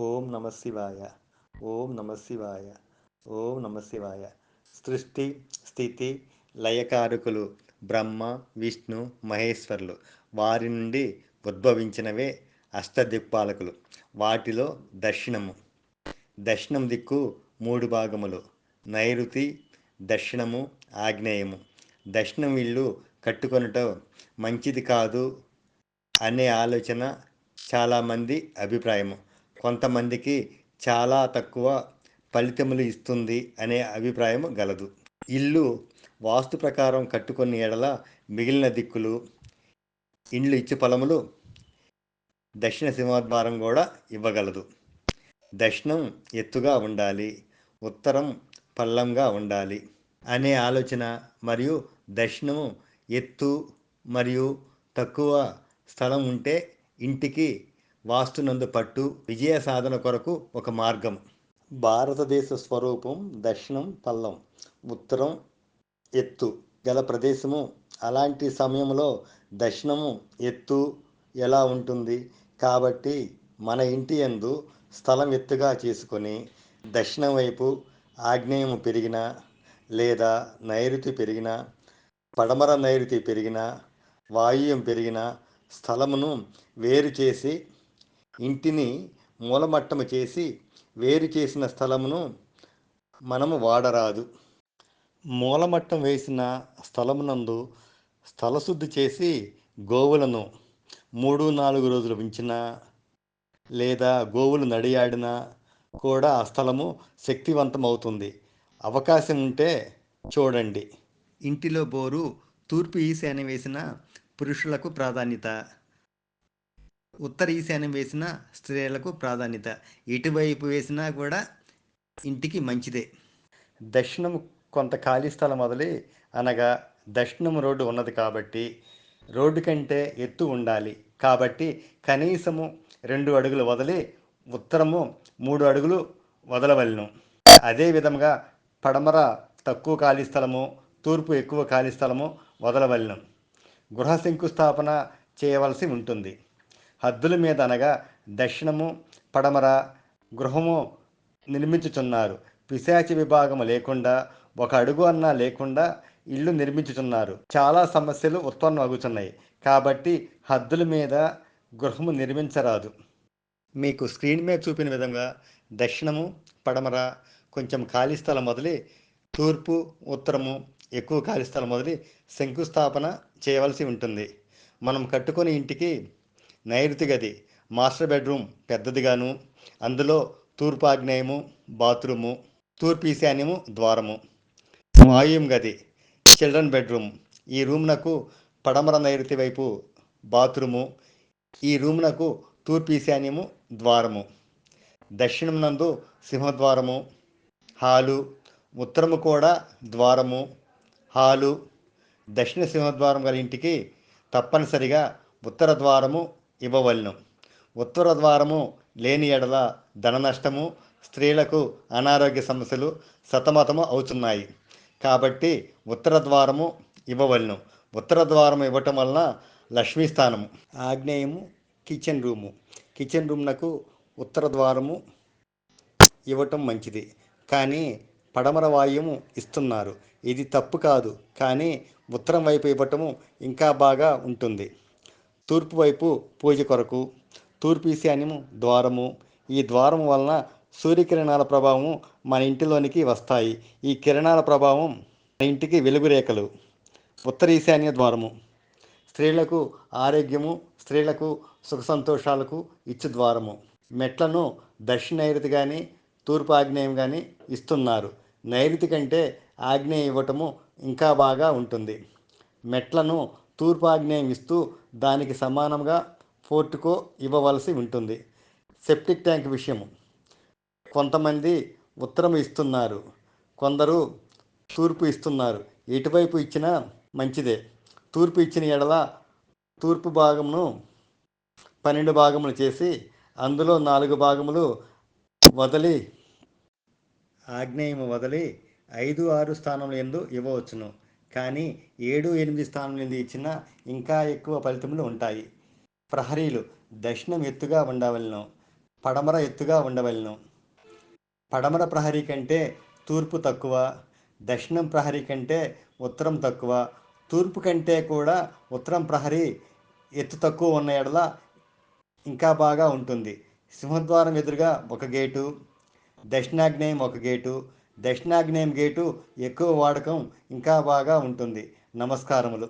ఓం నమ శివాయ. ఓం నమ శివాయ. ఓం నమ శివాయ. సృష్టి స్థితి లయకారకులు బ్రహ్మ విష్ణు మహేశ్వరులు. వారి నుండి ఉద్భవించినవే అష్టదిక్పాలకులు. వాటిలో దక్షిణము. దక్షిణం దిక్కు మూడు భాగములు. నైరుతి దక్షిణము ఆగ్నేయము. దక్షిణం ఇల్లు కట్టుకొనటం మంచిది కాదు అనే ఆలోచన చాలామంది అభిప్రాయము. కొంతమందికి చాలా తక్కువ ఫలితములు ఇస్తుంది అనే అభిప్రాయం గలదు. ఇల్లు వాస్తు ప్రకారం కట్టుకుని ఎడల మిగిలిన దిక్కులు ఇండ్లు ఇచ్చి ఫలములు దక్షిణ సింహద్వారం కూడా ఇవ్వగలదు. దక్షిణం ఎత్తుగా ఉండాలి ఉత్తరం పల్లంగా ఉండాలి అనే ఆలోచన మరియు దక్షిణము ఎత్తు మరియు తక్కువ స్థలం ఉంటే ఇంటికి వాస్తునందు పట్టు విజయ సాధన కొరకు ఒక మార్గం. భారతదేశ స్వరూపం దక్షిణం పల్లం ఉత్తరం ఎత్తు గల ప్రదేశము. అలాంటి సమయంలో దక్షిణము ఎత్తు ఎలా ఉంటుంది? కాబట్టి మన ఇంటి యందు స్థలం ఎత్తుగా చేసుకొని దక్షిణం వైపు ఆగ్నేయము పెరిగిన లేదా నైరుతి పెరిగిన పడమర నైరుతి పెరిగిన వాయువ్యం పెరిగిన స్థలమును వేరు చేసి ఇంటిని మూలమట్టము చేసి వేరు చేసిన స్థలమును మనము వాడరాదు. మూలమట్టం వేసిన స్థలమునందు స్థలశుద్ధి చేసి గోవులను మూడు నాలుగు రోజులు ఉంచినా లేదా గోవులు నడియాడినా కూడా ఆ స్థలము శక్తివంతం అవుతుంది అవకాశం ఉంటే చూడండి. ఇంటిలో బోరు తూర్పు ఈశాన్య వేసిన పురుషులకు ప్రాధాన్యత. ఉత్తర ఈశాన్యం వేసిన స్త్రీలకు ప్రాధాన్యత. ఇటువైపు వేసినా కూడా ఇంటికి మంచిదే. దక్షిణం కొంత ఖాళీ స్థలం వదిలి అనగా దక్షిణం రోడ్డు ఉన్నది కాబట్టి రోడ్డు కంటే ఎత్తు ఉండాలి. కాబట్టి కనీసము రెండు అడుగులు వదిలి ఉత్తరము మూడు అడుగులు వదలవలను. అదే విధంగా పడమర తక్కువ ఖాళీ స్థలము తూర్పు ఎక్కువ ఖాళీ స్థలము వదలవలను. గృహ శంకుస్థాపన చేయవలసి ఉంటుంది. హద్దుల మీద అనగా దక్షిణము పడమర గృహము నిర్మించుచున్నారు. పిశాచి విభాగము లేకుండా ఒక అడుగు అన్నా లేకుండా ఇల్లు నిర్మించుచున్నారు. చాలా సమస్యలు ఉత్పన్నమవుతున్నాయి కాబట్టి హద్దుల మీద గృహము నిర్మించరాదు. మీకు స్క్రీన్ మీద చూపిన విధంగా దక్షిణము పడమర కొంచెం ఖాళీ స్థలం మొదలి తూర్పు ఉత్తరము ఎక్కువ ఖాళీ స్థలం మొదలి శంకుస్థాపన చేయవలసి ఉంటుంది. మనం కట్టుకునే ఇంటికి నైరుతి గది మాస్టర్ బెడ్రూమ్ పెద్దదిగాను. అందులో తూర్పు ఆగ్నేయము బాత్రూము తూర్పు ఈశాన్యము ద్వారము. వాయుం గది చిల్డ్రన్ బెడ్రూమ్. ఈ రూమ్నకు పడమర నైరుతి వైపు బాత్రూము. ఈ రూమ్నకు తూర్పు ఈశాన్యము ద్వారము. దక్షిణం నందు సింహద్వారము. హాలు ఉత్తరము కూడా ద్వారము. హాలు దక్షిణ సింహద్వారం గల ఇంటికి తప్పనిసరిగా ఉత్తర ద్వారము ఇవ్వవలను. ఉత్తర ద్వారము లేని ఎడల ధన నష్టము స్త్రీలకు అనారోగ్య సమస్యలు సతమతము అవుతున్నాయి కాబట్టి ఉత్తర ద్వారము ఇవ్వవలను. ఉత్తర ద్వారం ఇవ్వటం వలన లక్ష్మీ స్థానము. ఆగ్నేయము కిచెన్ రూము. కిచెన్ రూమ్నకు ఉత్తర ద్వారము ఇవ్వటం మంచిది. కానీ పడమర వాయువు ఇస్తున్నారు. ఇది తప్పు కాదు. కానీ ఉత్తరం వైపు ఇవ్వటము ఇంకా బాగా ఉంటుంది. తూర్పు వైపు పూజ కొరకు తూర్పు ఈశాన్యము ద్వారము. ఈ ద్వారం వలన సూర్యకిరణాల ప్రభావం మన ఇంటిలోనికి వస్తాయి. ఈ కిరణాల ప్రభావం మన ఇంటికి వెలుగు రేఖలు. ఉత్తర ఈశాన్య ద్వారము. స్త్రీలకు ఆరోగ్యము స్త్రీలకు సుఖ సంతోషాలకు ఇచ్చు ద్వారము. మెట్లను దక్షిణ నైరుతి కానీ తూర్పు ఆగ్నేయం కానీ ఇస్తున్నారు. నైరుతి కంటే ఆగ్నేయం ఇవ్వటము ఇంకా బాగా ఉంటుంది. మెట్లను తూర్పు ఆగ్నేయం ఇస్తూ దానికి సమానంగా పోర్టుకో ఇవ్వవలసి ఉంటుంది. సెప్టిక్ ట్యాంక్ విషయం కొంతమంది ఉత్తరం ఇస్తున్నారు. కొందరు తూర్పు ఇస్తున్నారు. ఎటువైపు ఇచ్చినా మంచిదే. తూర్పు ఇచ్చిన ఎడల తూర్పు భాగమును పన్నెండు భాగములు చేసి అందులో నాలుగు భాగములు వదిలి ఆగ్నేయము వదిలి ఐదు ఆరు స్థానములు ఎందు ఇవ్వవచ్చును. కానీ ఏడు ఎనిమిది స్థానం ఎందు ఇచ్చినా ఇంకా ఎక్కువ ఫలితములు ఉంటాయి. ప్రహరీలు దక్షిణం ఎత్తుగా ఉండవలను పడమర ఎత్తుగా ఉండవలను. పడమర ప్రహరీ కంటే తూర్పు తక్కువ దక్షిణం ప్రహరీ కంటే ఉత్తరం తక్కువ. తూర్పు కంటే కూడా ఉత్తరం ప్రహరీ ఎత్తు తక్కువ ఉన్న ఎడల ఇంకా బాగా ఉంటుంది. సింహద్వారం ఎదురుగా ఒక గేటు దక్షిణాగ్నేయం ఒక గేటు దక్షిణాగ్నేయం గేటు ఎక్కువ వాడకం ఇంకా బాగా ఉంటుంది. నమస్కారములు.